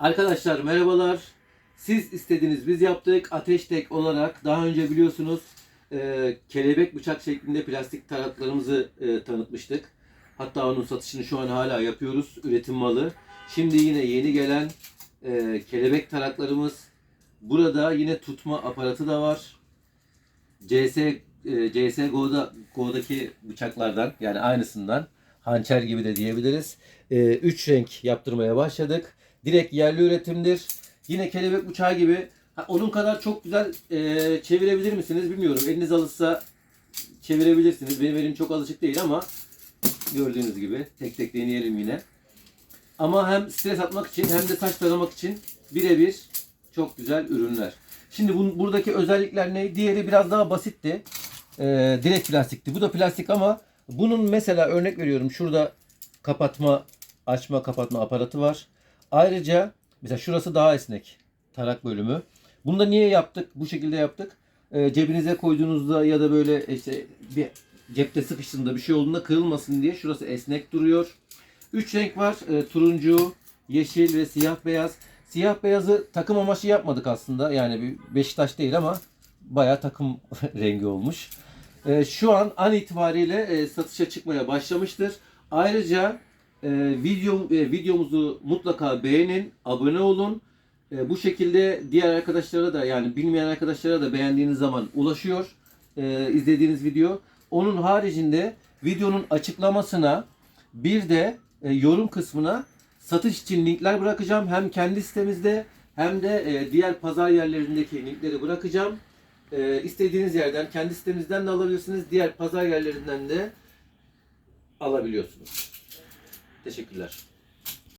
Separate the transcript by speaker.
Speaker 1: Arkadaşlar merhabalar. Siz istediniz biz yaptık. Ateş Tek olarak daha önce biliyorsunuz e, kelebek bıçak şeklinde plastik taraklarımızı e, tanıtmıştık. Hatta onun satışını şu an hala yapıyoruz. Üretim malı. Şimdi yine yeni gelen e, kelebek taraklarımız. Burada yine tutma aparatı da var. CS e, CSGO'da Go'daki bıçaklardan yani aynısından hançer gibi de diyebiliriz. 3 renk yaptırmaya başladık. Direkt yerli üretimdir. Yine kelebek bıçağı gibi. Ha, onun kadar çok güzel e, çevirebilir misiniz bilmiyorum. Eliniz alışsa çevirebilirsiniz. Benim elim çok alışık değil ama gördüğünüz gibi tek tek deneyelim yine. Ama hem stres atmak için hem de saç taramak için birebir çok güzel ürünler. Şimdi bu, buradaki özellikler ne? Diğeri biraz daha basitti. Ee, direkt plastikti. Bu da plastik ama bunun mesela örnek veriyorum şurada kapatma, açma, kapatma aparatı var. Ayrıca mesela şurası daha esnek. Tarak bölümü. Bunu da niye yaptık? Bu şekilde yaptık. Ee, cebinize koyduğunuzda ya da böyle işte bir cepte sıkıştığında bir şey olduğunda kırılmasın diye şurası esnek duruyor. Üç renk var. Ee, turuncu, yeşil ve siyah beyaz. Siyah beyazı takım amaçlı yapmadık aslında. Yani bir Beşiktaş değil ama bayağı takım rengi olmuş. Ee, şu an an itibariyle e, satışa çıkmaya başlamıştır. Ayrıca e, video e, videomuzu mutlaka beğenin, abone olun. E, bu şekilde diğer arkadaşlara da yani bilmeyen arkadaşlara da beğendiğiniz zaman ulaşıyor e, izlediğiniz video. Onun haricinde videonun açıklamasına bir de e, yorum kısmına satış için linkler bırakacağım. Hem kendi sitemizde hem de e, diğer pazar yerlerindeki linkleri bırakacağım. E, istediğiniz yerden, kendi sitemizden de alabilirsiniz. Diğer pazar yerlerinden de alabiliyorsunuz. Teşekkürler.